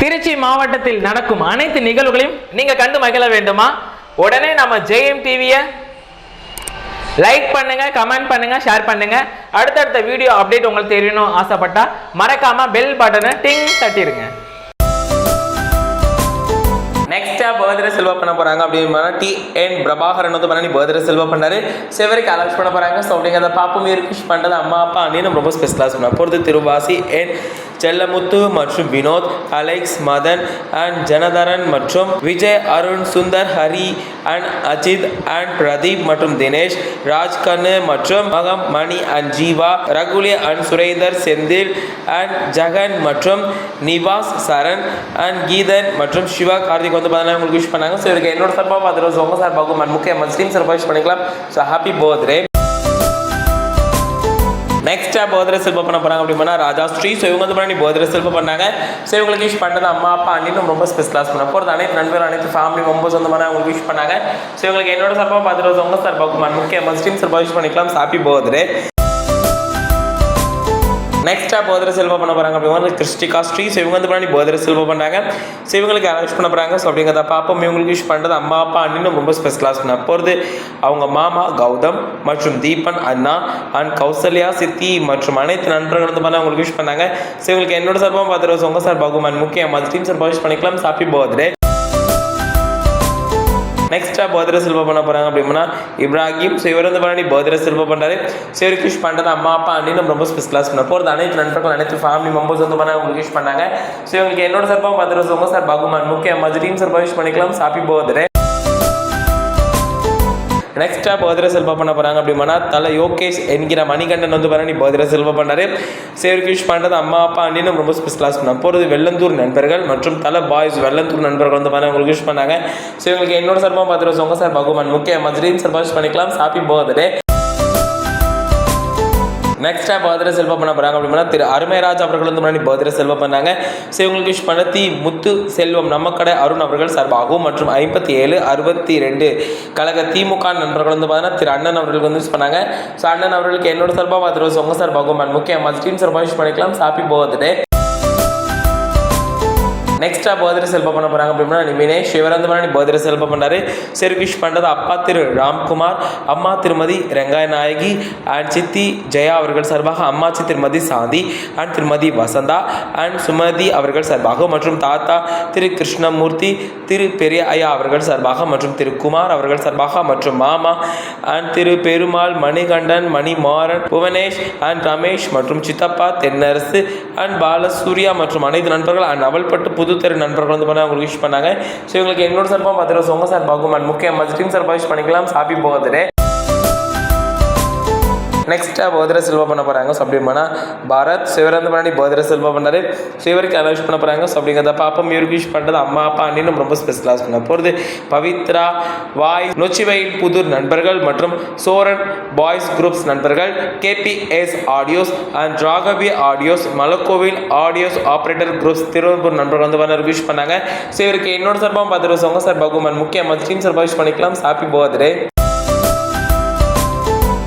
திருச்சி மாவட்டத்தில் நடக்கும் அனைத்து நிகழ்வுகளையும் நீங்க கண்டு மகிழ வேண்டுமா? உடனே நம்ம ஜெயம் டிவியை லைக் பண்ணுங்க கமெண்ட் பண்ணுங்க ஷேர் பண்ணுங்க. அடுத்தடுத்த வீடியோ அப்டேட் உங்களுக்கு தெரியணும் ஆசைப்பட்டா மறக்காம பெல் பட்டனை டிங் தட்டிடுங்க. நெக்ஸ்டா பர்த்டே செல்வா பண்ண போறாங்க அப்படின்னு டி என் பிரபாகரன் வந்து பண்ணி பர்த்டே செல்வா பண்ணாரு. சிவருக்கு அலௌன்ஸ் பண்ண போறாங்க. ஸோ அப்படிங்கிறத பாப்பும் விஷ் பண்ணுறது அம்மா அப்பா அண்ணனும் ரொம்ப ஸ்பெஷலாக சொன்னார் பொறுத்து திருவாசி என் செல்லமுத்து மற்றும் வினோத் அலெக்ஸ் மதன் அண்ட் ஜனதரன் மற்றும் விஜய் அருண் சுந்தர் ஹரி அண்ட் அஜித் அண்ட் பிரதீப் மற்றும் தினேஷ் ராஜ்கண்ணு மற்றும் மகம் Mani and Jeeva Raguli and Surender Senthil and Jegan மற்றும் நிவாஸ் சரண் அண்ட் கீதன் மற்றும் சிவா கார்த்திக் வந்து பார்த்தீங்கன்னா உங்களுக்கு விஷ் பண்ணாங்க. ஸோ இவருக்கு என்னோட சார்பாக பார்த்துருவோம் உங்கள் சார்பாகவும் முக்கிய முஸ்லீம் சார்பாக விஷ் பண்ணிக்கலாம். ஸோ ஹாப்பி பர்த்டே நெக்ஸ்ட்டாக போதர செல்வ பண்ண போகிறாங்க அப்படின்னா ராஜா ஸ்ரீ. ஸோ இவங்க வந்து பண்ணி போதர செல்வ பண்ணாங்க. ஸோ இவங்களுக்கு விஷ் பண்ணது அம்மா அப்பா அண்ணினும் ரொம்ப ஸ்பெஷலாக பண்ண போகிறது அனைத்து நண்பர் அனைத்து ஃபேமிலி மெம்பர்ஸ் சொந்தமான அவங்களுக்கு விஷ் பண்ணாங்க. ஸோ இவங்களுக்கு என்னோட சார்பாக பார்த்துட்டு உங்கள் சார்பாகவும். அண்ட் முக்கிய மஸ்டீம் சார்பாக விஷ் பண்ணிக்கலாம் ஹாப்பி போதரே நெக்ஸ்ட்டாக பர்த்டே செல்வம் பண்ண போகிறாங்க அப்படின்னா கிறிஸ்டிகா ஸ்ரீ ஸோ இவங்க வந்து பண்ணி பர்த்டே செல்வம் பண்ணாங்க ஸோ இவங்களுக்கு அரேஞ்ச் பண்ண போகிறாங்க ஸோ அப்படிங்கிறத பாப்போம் இவங்களுக்கு விஷ் பண்ணுறது அம்மா அப்பா அண்ணனும் ரொம்ப ஸ்பெஷலாக பண்ண போகிறது அவங்க மாமா கௌதம் மற்றும் தீபன் அண்ணா அண்ட் கௌசல்யா சித்தி மற்றும் அனைத்து நண்பர்கள் வந்து பண்ண அவங்களுக்கு விஷ் பண்ணாங்க. ஸோ இவங்களுக்கு என்னோட சார்பாக பார்த்துருவோம் உங்கள் சார் அண்ட் முக்கிய டீம் சார் விஷ் பண்ணிக்கலாம். ஹாப்பி பர்த்டே நெக்ஸ்ட்டாக பர்த்டே செல்வ பண்ண போகிறாங்க அப்படின்னா இப்ராஹிம் ஸோ இவர் வந்து பண்ணி பர்த்டே செல்வ பண்ணுறாரு ஸோ இவர் கிஷ் பண்ணுறது அம்மா அப்பா அண்ணனும் ரொம்ப ஸ்பெஷலாக பண்ண போகிறது அனைத்து நண்பர்கள் அனைத்து ஃபேமிலி மெம்பர்ஸ் வந்து பண்ண உங்களுக்கு விஷ் பண்ணாங்க. ஸோ இவங்களுக்கு என்னோட சார்பாக பர்த்டே உங்கள் சார். பகுமான் முக்கிய மதுரையும் சார்பாக விஷ் பண்ணிக்கலாம். சாப்பி பர்தரே நெக்ஸ்ட்டாக பர்த்டே செல்வா பண்ண போகிறாங்க அப்படின்னா தலை யோகேஷ் என்கிற மணிகண்டன் வந்து பண்ணி பர்த்டே செல்வா பண்ணாரு. சேவருக்கு விஷ் பண்ணுறது அம்மா அப்பா அண்ணினும் ரொம்ப கிளாஸ் பண்ண போகிறது வெள்ளந்தூர் நண்பர்கள் மற்றும் தலை பாய்ஸ் வெள்ளந்தூர் நண்பர்கள் வந்து பாருங்க உங்களுக்கு விஷ் பண்ணாங்க. ஸோ இவங்களுக்கு என்னோட சார்பாக பார்த்துட்டு உங்கள் சார் பகவான் முக்கிய மதுரையும் சார்பாக விஷ் பண்ணிக்கலாம். ஹாப்பி பர்த்டே நெக்ஸ்ட்டாக பர்த்டே செல்வா பண்ண போகிறாங்க அப்படின்னா திரு அருமைராஜ் அவர்கள் வந்து முன்னாடி பர்த்டே செல்வா பண்ணாங்க. ஸோ இவங்களுக்கு விஷ் பண்ண தி முத்து செல்வம் நம்ம கடை அருண் அவர்கள் சார்பாகவும் மற்றும் ஐம்பத்தி ஏழு அறுபத்தி ரெண்டு கழக திமுக நண்பர்கள் வந்து பார்த்தீங்கன்னா திரு அண்ணன் அவர்களுக்கு வந்து விஷ் பண்ணாங்க. ஸோ அண்ணன் அவர்களுக்கு என்னோட சார்பாக பார்த்துருவோம் உங்கள் சார்பாகவும் and முக்கிய டீம் சார்பாக விஷ் பண்ணிக்கலாம் ஹாப்பி பர்த்டே நெக்ஸ்ட்டாக பர்த்டே செல்ப பண்ண போகிறாங்க அப்படின்னா நிமினே இவர் வந்து பர்த்டே செல்ப பண்ணாரு சரி விஷ் பண்ணுறது அப்பா திரு ராம்குமார் அம்மா திருமதி ரெங்காய நாயகி அண்ட் சித்தி ஜெயா அவர்கள் சார்பாக அம்மாச்சி திருமதி சாந்தி அண்ட் திருமதி வசந்தா அண்ட் சுமதி அவர்கள் சார்பாக மற்றும் தாத்தா திரு கிருஷ்ணமூர்த்தி திரு பெரிய ஐயா அவர்கள் சார்பாக மற்றும் திரு குமார் அவர்கள் சார்பாக மற்றும் மாமா and Thiru Perumal Manikandan Manimaran Bhuvanesh and Ramesh மற்றும் சித்தப்பா தென்னரசு அண்ட் பாலசூர்யா மற்றும் அனைத்து நண்பர்கள் அண்ட் அவள்பட்டு புதுத்தெரு நண்பர்கள் வந்து பண்ண அவங்களுக்கு விஷ் பண்ணாங்க. ஸோ இவங்களுக்கு என்னோட சார்பாக பார்த்துட்டு உங்கள் சார்பாகும் அண்ட் முக்கிய மஸ்டீம் சார்பாக விஷ் பண்ணிக்கலாம். ஹாப்பி பர்த்டே நெக்ஸ்ட்டாக பர்த்டே செல்வா பண்ண போகிறாங்க ஸோ அப்படி பாரத் சிவரந்து பண்ணி பர்த்டே செல்வா பண்ணாரு. சிவருக்கு அனௌன்ஸ் பண்ண போகிறாங்க ஸோ அப்படிங்கிறத பாப்பா இவருக்கு யூஸ் பண்ணுறது அம்மா அப்பா அண்ணின்னு ரொம்ப ஸ்பெஷலாக பண்ண போகிறது பவித்ரா வாய் நொச்சிவயில் புதூர் நண்பர்கள் மற்றும் சோரன் பாய்ஸ் குரூப்ஸ் நண்பர்கள் KPS audios and Ragavi audios Malakkovil audios operator groups Thiruvananthapuram நண்பர்கள் வந்து பண்ண விஷ் பண்ணாங்க. ஸோ இவருக்கு என்னோட சார்பாக பார்த்துட்டு உங்கள் சார்பாகும் முக்கியமாக முக்கிய மது டீம் சார்பாக விஷ் பண்ணிக்கலாம். Happy birthday